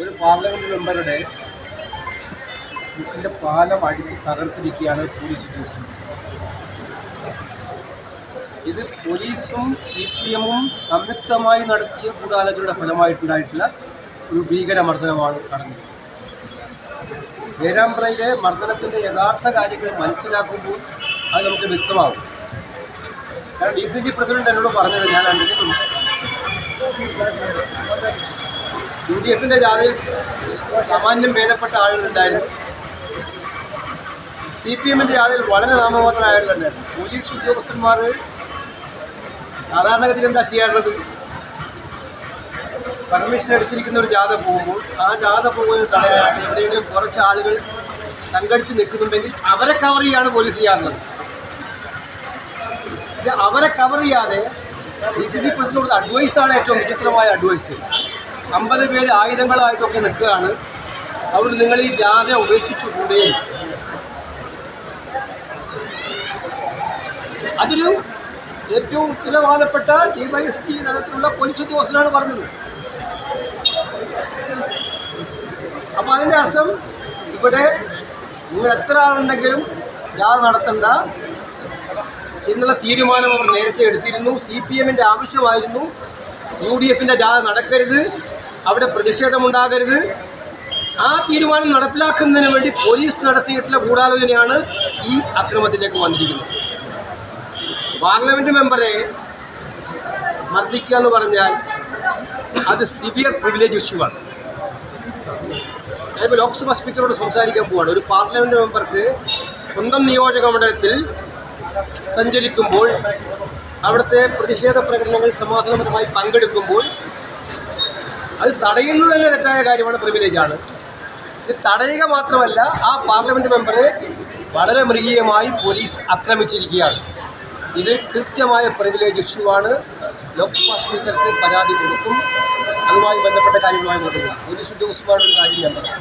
ഒരു പാർലമെന്റ് മെമ്പറുടെ ബുക്കിന്റെ പാലം അടിച്ച് തകർത്തിരിക്കുകയാണ് പോലീസ് ഉദ്യോഗസ്ഥർ. ഇത് പോലീസും സി പി എമ്മും സംയുക്തമായി നടത്തിയ ഗൂഢാലോചനയുടെ ഫലമായിട്ടുണ്ടായിട്ടുള്ള ഒരു ഭീകരമർദ്ദനമാണ് നടന്നത് പേരാമ്പ്രയിലെ യഥാർത്ഥ കാര്യങ്ങൾ മനസ്സിലാക്കുമ്പോൾ അത് നമുക്ക് വ്യക്തമാകും. കാരണം ഡി സി ജി പ്രസിഡന്റ് എന്നോട് പറഞ്ഞത് ഞാൻ കണ്ടിട്ടുണ്ട്. യു ഡി എഫിന്റെ ജാഥയിൽ സാമാന്യം ഭേദപ്പെട്ട ആളുകളുണ്ടായിരുന്നു സി പി എമ്മിന്റെ ജാഥയിൽ വളരെ നാമമാത്രമായ ആളുകളുണ്ടായിരുന്നു പോലീസ് ഉദ്യോഗസ്ഥന്മാർ സാധാരണഗതിയിൽ എന്താ ചെയ്യാറുള്ളത്? പെർമിഷൻ എടുത്തിരിക്കുന്ന ഒരു ജാഥ പോകുമ്പോൾ ആ ജാഥ പോകുന്നത് തടയാനായിട്ട് എവിടെയെങ്കിലും കുറച്ച് ആളുകൾ സംഘടിച്ച് നിൽക്കുന്നുണ്ടെങ്കിൽ അവരെ കവർ ചെയ്യാണ് പോലീസ് ചെയ്യാറുള്ളത്. അവരെ കവർ ചെയ്യാതെ ഡി സി സി പ്രസിഡന്റ് കൊടുത്ത അഡ്വൈസാണ് ഏറ്റവും വിചിത്രമായ അഡ്വൈസ് അമ്പത് പേര് ആയുധങ്ങളായിട്ടൊക്കെ നിൽക്കുകയാണ്. അതുകൊണ്ട് നിങ്ങൾ ഈ ജാഥ ഉപേക്ഷിച്ചുകൂടെ അതിൽ ഏറ്റവും ഉത്തരവാദപ്പെട്ട ഡി വൈ എസ് പി തലത്തിലുള്ള പോലീസ് ഉദ്യോഗസ്ഥനാണ് പറഞ്ഞത്. അപ്പോൾ അതിന്റെ അർത്ഥം ഇവിടെ നിങ്ങൾ എത്ര ആളുണ്ടെങ്കിലും ജാഥ നടത്തണ്ട എന്നുള്ള തീരുമാനം അവർ നേരത്തെ എടുത്തിരുന്നു. സി പി എമ്മിന്റെ ആവശ്യമായിരുന്നു. യു ഡി എഫിന്റെ ജാഥ നടക്കരുത്. അവിടെ പ്രതിഷേധമുണ്ടാകരുത്. ആ തീരുമാനം നടപ്പിലാക്കുന്നതിന് വേണ്ടി പോലീസ് നടത്തിയിട്ടുള്ള ഗൂഢാലോചനയാണ് ഈ അക്രമത്തിലേക്ക് വന്നിരിക്കുന്നത്. പാർലമെന്റ് മെമ്പറെ മർദ്ദിക്കുക എന്ന് പറഞ്ഞാൽ അത് സിവിയർ പ്രിവിലേജ് ഇഷ്യൂ ആണ്. ഞാനിപ്പോൾ ലോക്സഭാ സ്പീക്കറോട് സംസാരിക്കാൻ പോവാണ്. ഒരു പാർലമെന്റ് മെമ്പർക്ക് സ്വന്തം നിയോജക മണ്ഡലത്തിൽ സഞ്ചരിക്കുമ്പോൾ അവിടുത്തെ പ്രതിഷേധ പ്രകടനങ്ങൾ സമാധാനപരമായി പങ്കെടുക്കുമ്പോൾ അത് തടയുന്നത് തന്നെ തെറ്റായ കാര്യമാണ് പ്രിവിലേജാണ് ഇത് തടയുക മാത്രമല്ല ആ പാർലമെന്റ് മെമ്പറെ വളരെ മൃഗീയമായി പോലീസ് ആക്രമിച്ചിരിക്കുകയാണ്. ഇത് കൃത്യമായ പ്രിവിലേജ് ഇഷ്യൂ ആണ്. ലോക്സഭാ സ്പീക്കർക്ക് പരാതി കൊടുക്കും. അതുമായി ബന്ധപ്പെട്ട കാര്യങ്ങളുമായി നോക്കുക പോലീസ് ഉദ്യോഗസ്ഥന്മാരുടെ കാര്യം ഞാൻ പറയാം.